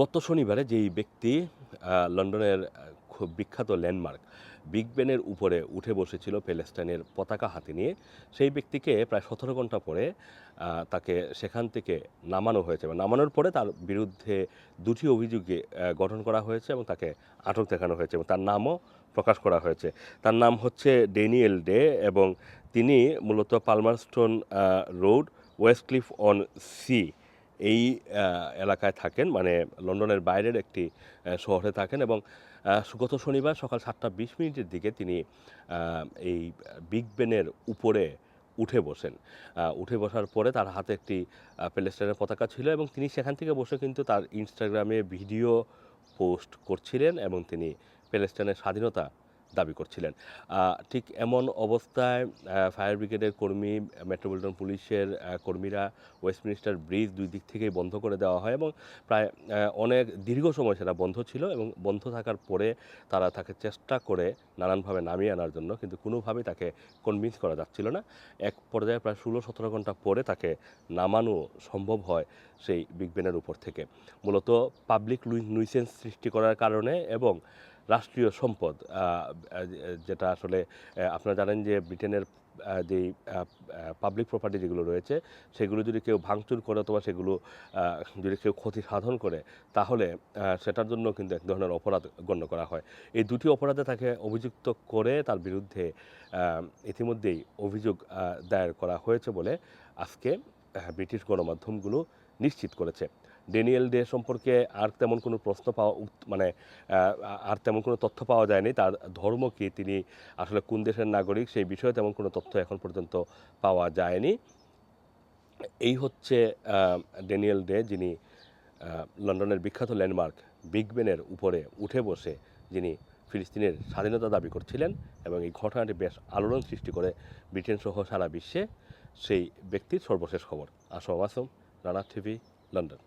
গত শনিবারে যেই ব্যক্তি লন্ডনের খুব বিখ্যাত ল্যান্ডমার্ক, বিগ বেনের উপরে উঠে বসেছিল প্যালেস্টাইনের পতাকা হাতে নিয়ে, সেই ব্যক্তিকে প্রায় সতেরো ঘণ্টা পরে তাকে সেখান থেকে নামানো হয়েছে। এবং নামানোর পরে তার বিরুদ্ধে দুটি অভিযোগে গঠন করা হয়েছে এবং তাকে আটক দেখানো হয়েছে এবং তার নামও প্রকাশ করা হয়েছে। তার নাম হচ্ছে ডেনিয়েল ডে এবং তিনি মূলত Palmerston Road Westcliff on Sea এই এলাকায় থাকেন মানে লন্ডনের বাইরের একটি শহরে থাকেন এবং গত শনিবার সকাল সাতটা বিশ মিনিটের দিকে তিনি এই বিগ বেনের উপরে উঠে বসেন। উঠে বসার পরে তার হাতে একটি প্যালেস্টাইনের পতাকা ছিল এবং তিনি সেখান থেকে বসে কিন্তু তার ইনস্টাগ্রামে ভিডিও পোস্ট করছিলেন এবং তিনি প্যালেস্টাইনের স্বাধীনতা দাবি করছিলেন। ঠিক এমন অবস্থায় ফায়ার ব্রিগেডের কর্মী, মেট্রোপলিটন পুলিশের কর্মীরা ওয়েস্টমিনিস্টার ব্রিজ দুই দিক থেকেই বন্ধ করে দেওয়া হয় এবং প্রায় অনেক দীর্ঘ সময় সেটা বন্ধ ছিল এবং বন্ধ থাকার পরে তারা তাকে চেষ্টা করে নানানভাবে নামিয়ে আনার জন্য কিন্তু কোনোভাবেই তাকে কনভিন্স করা যাচ্ছিল না। এক পর্যায়ে প্রায় ষোলো সতেরো ঘণ্টা পরে তাকে নামানো সম্ভব হয় সেই বিগ বেনের উপর থেকে। মূলত পাবলিক নুইসেন্স সৃষ্টি করার কারণে এবং রাষ্ট্রীয় সম্পদ যেটা আসলে আপনারা জানেন যে ব্রিটেনের যেই পাবলিক প্রপার্টি যেগুলো রয়েছে, সেগুলো যদি কেউ ভাঙচুর করে অথবা সেগুলো যদি কেউ ক্ষতি সাধন করে, তাহলে সেটার জন্য কিন্তু এক ধরনের অপরাধ গণ্য করা হয়। এই দুটি অপরাধে তাকে অভিযুক্ত করে তার বিরুদ্ধে ইতিমধ্যেই অভিযোগ দায়ের করা হয়েছে বলে আজকে ব্রিটিশ গণমাধ্যমগুলো নিশ্চিত করেছে। ডেনিয়েল ডে সম্পর্কে আর তেমন কোনো প্রশ্ন পাওয়া মানে আর তেমন কোনো তথ্য পাওয়া যায়নি। তার ধর্ম কি, তিনি আসলে কোন দেশের নাগরিক, সেই বিষয়ে তেমন কোনো তথ্য এখন পর্যন্ত পাওয়া যায়নি। এই হচ্ছে ড্যানিয়েল ডে, যিনি লন্ডনের বিখ্যাত ল্যান্ডমার্ক বিগ বেনের উপরে উঠে বসে যিনি ফিলিস্তিনের স্বাধীনতা দাবি করছিলেন এবং এই ঘটনাটি বেশ আলোড়ন সৃষ্টি করে ব্রিটেন সহ সারা বিশ্বে, সেই ব্যক্তির সর্বশেষ খবর। Assam Assam Rana TV, London.